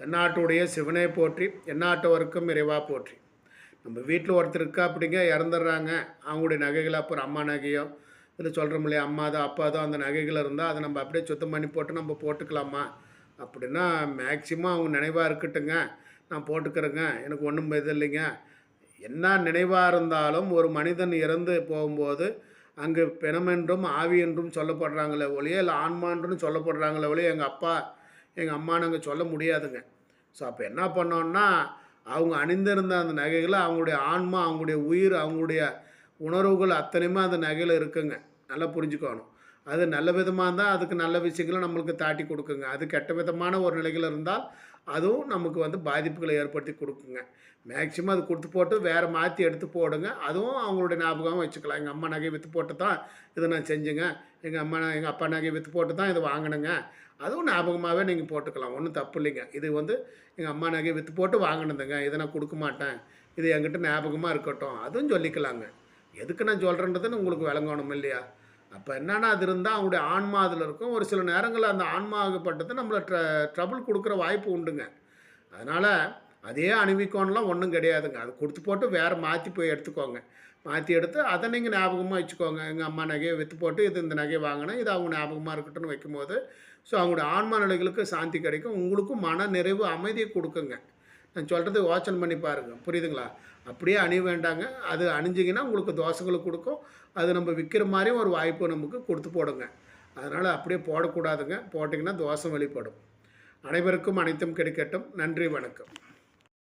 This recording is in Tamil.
தென்னாட்டுடைய சிவனை போற்றி எந்நாட்டவருக்கும் இறைவா போற்றி. நம்ம வீட்டில் ஒருத்தர் இருக்கா அப்படிங்க இறந்துடுறாங்க. அவங்களுடைய நகைகள் அப்புறம் அம்மா நகையோ இல்லை சொல்கிறோம் இல்லையா அம்மா தான் அப்பா தான் அந்த நகைகள் இருந்தால் அதை நம்ம அப்படியே சுத்தம் பண்ணி போட்டு நம்ம போட்டுக்கலாமா? அப்படின்னா மேக்சிமம் அவங்க நினைவாக இருக்கட்டுங்க. நான் போட்டுக்கிறேங்க. எனக்கு ஒன்றும் இது இல்லைங்க. என்ன நினைவாக இருந்தாலும் ஒரு மனிதன் இறந்து போகும்போது அங்கு பிணமென்றும் ஆவி என்றும் சொல்லப்படுறாங்களே ஒழிய இல்லை ஆன்மான்றும் சொல்லப்படுறாங்களே ஒழிய எங்கள் அப்பா எங்கள் அம்மா நாங்கள் சொல்ல முடியாதுங்க. ஸோ அப்போ என்ன பண்ணோன்னா அவங்க அணிந்திருந்த அந்த நகைகளை அவங்களுடைய ஆன்மா அவங்களுடைய உயிர் அவங்களுடைய உணர்வுகள் அத்தனையுமே அந்த நகையில் இருக்குங்க. நல்லா புரிஞ்சுக்கணும். அது நல்ல விதமாக இருந்தால் அதுக்கு நல்ல விஷயங்களை நம்மளுக்கு தாட்டி கொடுக்குங்க. அது கெட்ட விதமான ஒரு நிலையில் இருந்தால் அதுவும் நமக்கு வந்து பாதிப்புகளை ஏற்படுத்தி கொடுக்குங்க. மேக்சிமம் அது கொடுத்து போட்டு வேறு மாற்றி எடுத்து போடுங்க. அதுவும் அவங்களுடைய ஞாபகம் வச்சுக்கலாம். எங்கள் அம்மா நகை விற்று போட்டு தான் இதை நான் செஞ்சேங்க. எங்கள் அம்மா எங்கள் அப்பா நகை விற்று போட்டு தான் இதை வாங்கினேங்க. அதுவும் ஞாபகமாகவே நீங்கள் போட்டுக்கலாம். ஒன்றும் தப்பு இல்லைங்க. இது வந்து எங்கள் அம்மா நகை விற்று போட்டு வாங்கினதுங்க. இதை நான் கொடுக்க மாட்டேன். இது என்கிட்ட ஞாபகமாக இருக்கட்டும். அதுவும் சொல்லிக்கலாங்க. எதுக்கு நான் சொல்கிறேன்றதுன்னு உங்களுக்கு விளங்கணும் இல்லையா? அப்போ என்னன்னா அது இருந்தால் அவங்களுடைய ஆன்மா அதில் இருக்கும். ஒரு சில நேரங்களில் அந்த ஆன்மாகப்பட்டது நம்மளை ட்ர ட்ரபுள் கொடுக்குற வாய்ப்பு உண்டுங்க. அதனால் அதே அணிவிக்கோன்னெலாம் ஒன்றும் கிடையாதுங்க. அது கொடுத்து போட்டு வேறு மாற்றி போய் எடுத்துக்கோங்க. மாற்றி எடுத்து அதை நீங்கள் ஞாபகமாக வச்சுக்கோங்க. எங்கள் அம்மா நகையை விற்று போட்டு இது இந்த நகையை வாங்கினேன் இது அவங்க ஞாபகமாக இருக்கட்டும்னு வைக்கும்போது ஸோ அவங்களுடைய ஆன்மா நிலைகளுக்கு சாந்தி கிடைக்கும். உங்களுக்கும் மன நிறைவு அமைதியை கொடுக்குங்க. நான் சொல்கிறது யோசனை பண்ணி பாருங்கள் புரியுதுங்களா? அப்படியே அணிய வேண்டாங்க. அது அணிஞ்சிங்கன்னா உங்களுக்கு தோசைகளை கொடுக்கும். அது நம்ம விற்கிற மாதிரியும் ஒரு வாய்ப்பு நமக்கு கொடுத்து போடுங்க. அதனால் அப்படியே போடக்கூடாதுங்க. போட்டிங்கன்னா தோசை வெளிப்படும். அனைவருக்கும் அனைத்தும் கிடைக்கட்டும். நன்றி வணக்கம்.